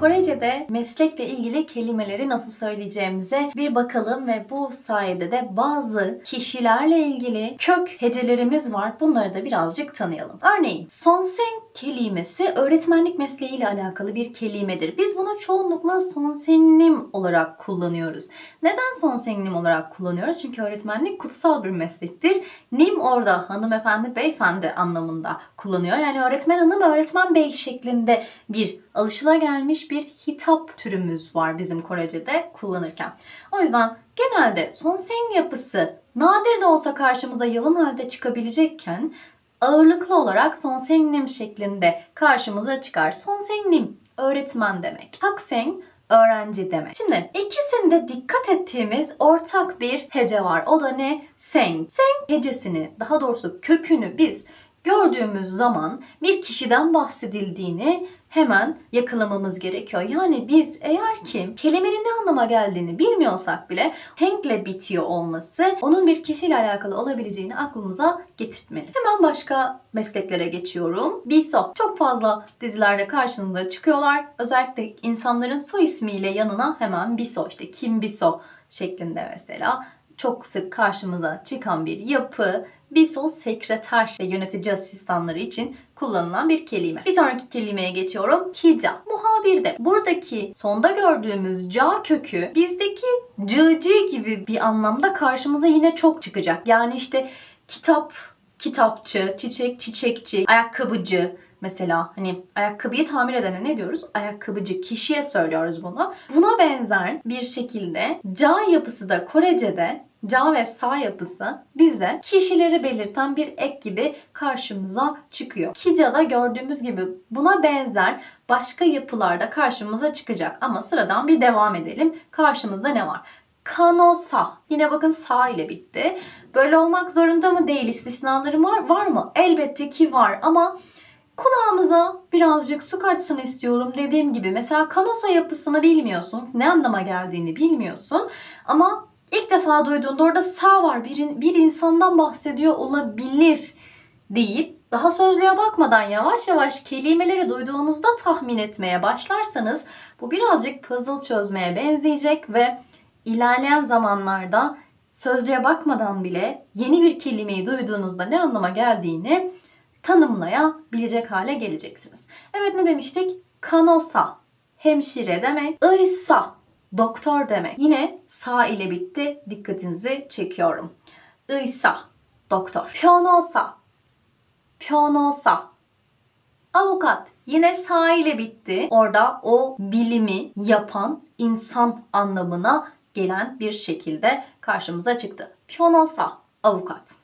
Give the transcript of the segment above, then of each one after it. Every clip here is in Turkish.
Korece'de meslekle ilgili kelimeleri nasıl söyleyeceğimize bir bakalım ve bu sayede de bazı kişilerle ilgili kök hecelerimiz var. Bunları da birazcık tanıyalım. Örneğin sonsen kelimesi öğretmenlik mesleğiyle alakalı bir kelimedir. Biz bunu çoğunlukla sonsenlim olarak kullanıyoruz. Neden sonsenlim olarak kullanıyoruz? Çünkü öğretmenlik kutsal bir meslektir. Nim orada hanımefendi, beyefendi anlamında kullanıyor. Yani öğretmen hanım, öğretmen bey şeklinde bir alışılagelmiş bir hitap türümüz var bizim Korece'de kullanırken. O yüzden genelde sonsen yapısı nadir de olsa karşımıza yalın halde çıkabilecekken ağırlıklı olarak sonsenlim şeklinde karşımıza çıkar. Sonsenlim öğretmen demek. Haksen öğrenci demek. Şimdi ikisinde dikkat ettiğimiz ortak bir hece var. O da ne? Sen. Sen hecesini daha doğrusu kökünü biz gördüğümüz zaman bir kişiden bahsedildiğini hemen yakalamamız gerekiyor. Yani biz eğer ki kelimenin ne anlama geldiğini bilmiyorsak bile tenkle bitiyor olması onun bir kişiyle alakalı olabileceğini aklımıza getirtmeli. Hemen başka mesleklere geçiyorum. Biso. Çok fazla dizilerde karşınıza çıkıyorlar. Özellikle insanların soy ismiyle yanına hemen Biso işte Kim Biso şeklinde mesela çok sık karşımıza çıkan bir yapı. Biso sekreter ve yönetici asistanları için kullanılan bir kelime. Bir sonraki kelimeye geçiyorum. Kija. Muhabir de. Buradaki sonda gördüğümüz ca kökü bizdeki cıcı gibi bir anlamda karşımıza yine çok çıkacak. Yani işte kitap, kitapçı, çiçek, çiçekçi, ayakkabıcı, Mesela hani ayakkabıyı tamir edene ne diyoruz? Ayakkabıcı kişiye söylüyoruz bunu. Buna benzer bir şekilde ca yapısı da Korece'de ca ve sa yapısı bize kişileri belirten bir ek gibi karşımıza çıkıyor. Kija'da gördüğümüz gibi buna benzer başka yapılarda karşımıza çıkacak. Ama sıradan bir devam edelim. Karşımızda ne var? Kanosa. Yine bakın sa ile bitti. Böyle olmak zorunda mı değil? İstisnaları var, var mı? Elbette ki var ama kulağımıza birazcık su kaçsın istiyorum dediğim gibi. Mesela kanosa yapısını bilmiyorsun. Ne anlama geldiğini bilmiyorsun. Ama ilk defa duyduğunda orada sağ var. Bir, bir insandan bahsediyor olabilir deyip daha sözlüğe bakmadan yavaş yavaş kelimeleri duyduğunuzda tahmin etmeye başlarsanız bu birazcık puzzle çözmeye benzeyecek ve ilerleyen zamanlarda sözlüğe bakmadan bile yeni bir kelimeyi duyduğunuzda ne anlama geldiğini tanımlayabilecek hale geleceksiniz. Evet ne demiştik? Kanosa hemşire demek. Iysa doktor demek. Yine sa ile bitti. Dikkatinizi çekiyorum. Iysa doktor. Pyonosa pyonosa avukat. Yine sa ile bitti. Orada o bilimi yapan insan anlamına gelen bir şekilde karşımıza çıktı. Pyonosa avukat.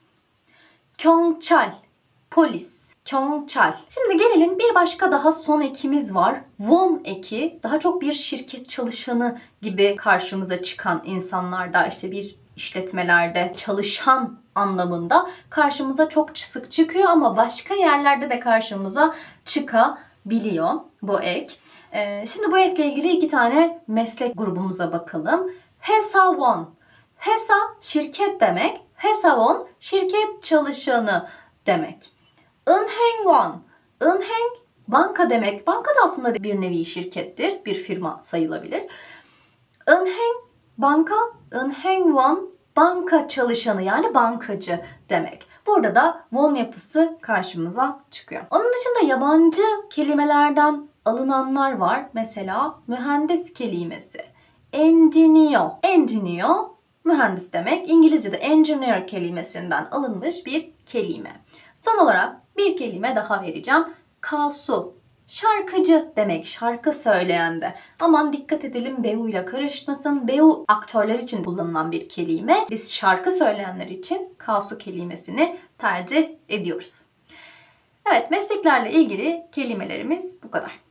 Kyongchal polis. Kyongchal. Şimdi gelelim bir başka daha son ekimiz var. Won eki daha çok bir şirket çalışanı gibi karşımıza çıkan insanlarda işte bir işletmelerde çalışan anlamında karşımıza çok sık çıkıyor ama başka yerlerde de karşımıza çıkabiliyor bu ek. Ee, şimdi bu ekle ilgili iki tane meslek grubumuza bakalım. Hesavon. Hesa şirket demek. Hesavon şirket çalışanı demek. Unhengwan. Unheng banka demek. Banka da aslında bir nevi şirkettir. Bir firma sayılabilir. Unheng banka, Unhengwan banka çalışanı yani bankacı demek. Burada da won yapısı karşımıza çıkıyor. Onun dışında yabancı kelimelerden alınanlar var. Mesela mühendis kelimesi. Engineer. Engineer mühendis demek. İngilizce'de engineer kelimesinden alınmış bir kelime. Son olarak bir kelime daha vereceğim. Kasu. Şarkıcı demek, şarkı söyleyen de. Aman dikkat edelim Beu ile karışmasın. Beu aktörler için kullanılan bir kelime. Biz şarkı söyleyenler için kasu kelimesini tercih ediyoruz. Evet mesleklerle ilgili kelimelerimiz bu kadar.